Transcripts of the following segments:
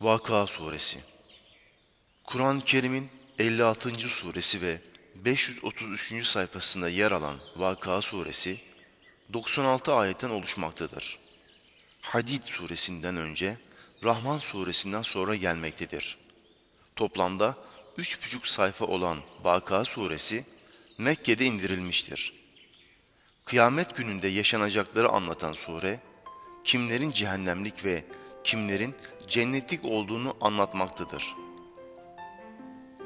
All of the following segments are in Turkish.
Vaka Suresi Kur'an-ı Kerim'in 56. suresi ve 533. sayfasında yer alan Vaka Suresi 96 ayetten oluşmaktadır. Hadid suresinden önce Rahman suresinden sonra gelmektedir. Toplamda 3,5 sayfa olan Vaka suresi Mekke'de indirilmiştir. Kıyamet gününde yaşanacakları anlatan sure, kimlerin cehennemlik ve kimlerin cennetlik olduğunu anlatmaktadır.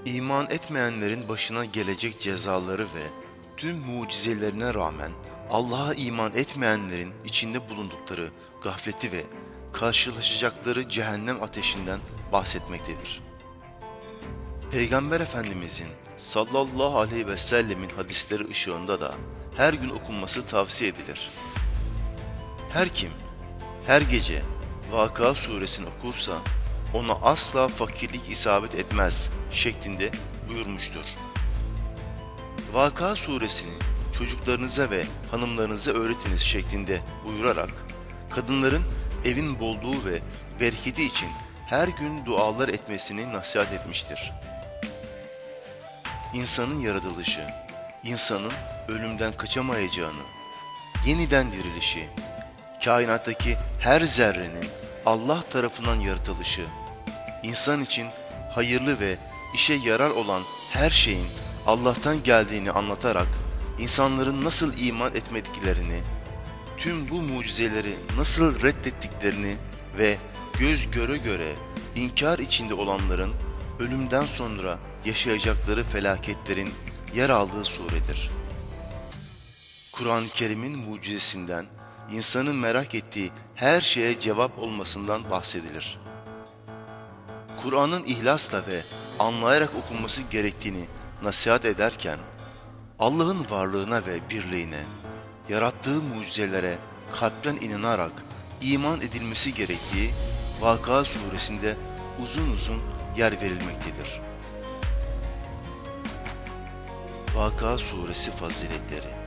İman etmeyenlerin başına gelecek cezaları ve tüm mucizelerine rağmen Allah'a iman etmeyenlerin içinde bulundukları gafleti ve karşılaşacakları cehennem ateşinden bahsetmektedir. Peygamber Efendimizin sallallahu aleyhi ve sellemin hadisleri ışığında da her gün okunması tavsiye edilir. Her kim her gece Vaka suresini okursa ona asla fakirlik isabet etmez şeklinde buyurmuştur. Vaka suresini çocuklarınıza ve hanımlarınıza öğretiniz şeklinde buyurarak kadınların evin bolluğu ve bereketi için her gün dualar etmesini nasihat etmiştir. İnsanın yaratılışı, insanın ölümden kaçamayacağını, yeniden dirilişi, kainattaki her zerrenin Allah tarafından yaratılışı, insan için hayırlı ve işe yarar olan her şeyin Allah'tan geldiğini anlatarak insanların nasıl iman etmediklerini, tüm bu mucizeleri nasıl reddettiklerini ve göz göre göre inkar içinde olanların ölümden sonra yaşayacakları felaketlerin yer aldığı suredir. Kur'an-ı Kerim'in mucizesinden, insanın merak ettiği her şeye cevap olmasından bahsedilir. Kur'an'ın ihlasla ve anlayarak okunması gerektiğini nasihat ederken, Allah'ın varlığına ve birliğine, yarattığı mucizelere kalpten inanarak iman edilmesi gerektiği Vaka suresinde uzun uzun yer verilmektedir. Vaka suresi faziletleri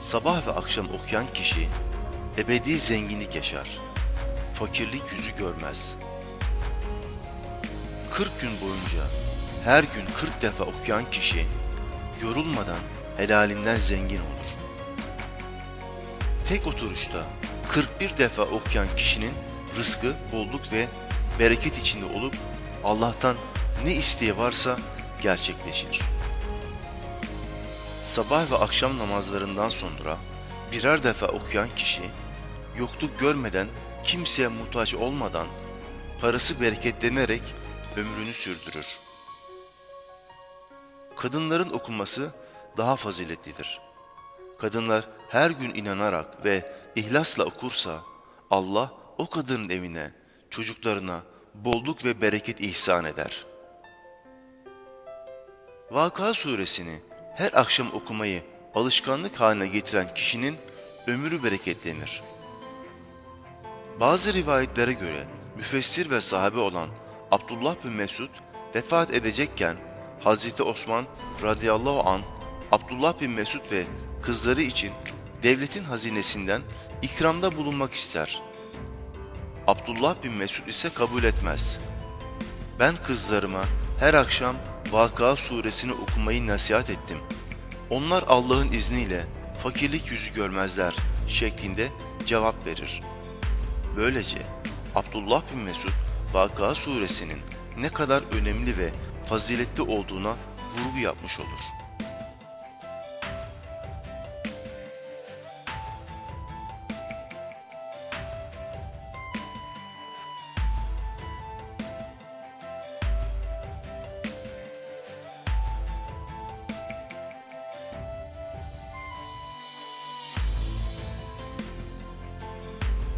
Sabah ve akşam okuyan kişi ebedi zenginlik yaşar. Fakirlik yüzü görmez. 40 gün boyunca her gün 40 defa okuyan kişi yorulmadan helalinden zengin olur. Tek oturuşta 41 defa okuyan kişinin rızkı, bolluk ve bereket içinde olup Allah'tan ne isteği varsa gerçekleşir. Sabah ve akşam namazlarından sonra birer defa okuyan kişi yokluk görmeden, kimseye muhtaç olmadan parası bereketlenerek ömrünü sürdürür. Kadınların okunması daha faziletlidir. Kadınlar her gün inanarak ve ihlasla okursa Allah o kadının evine, çocuklarına bolluk ve bereket ihsan eder. Vaka suresini her akşam okumayı alışkanlık haline getiren kişinin ömrü bereketlenir. Bazı rivayetlere göre müfessir ve sahabe olan Abdullah bin Mesud vefat edecekken Hazreti Osman radıyallahu an Abdullah bin Mesud ve kızları için devletin hazinesinden ikramda bulunmak ister. Abdullah bin Mesud ise kabul etmez. Ben kızlarıma her akşam Vaka suresini okumayı nasihat ettim. Onlar Allah'ın izniyle fakirlik yüzü görmezler şeklinde cevap verir. Böylece Abdullah bin Mesud Vaka suresinin ne kadar önemli ve faziletli olduğuna vurgu yapmış olur.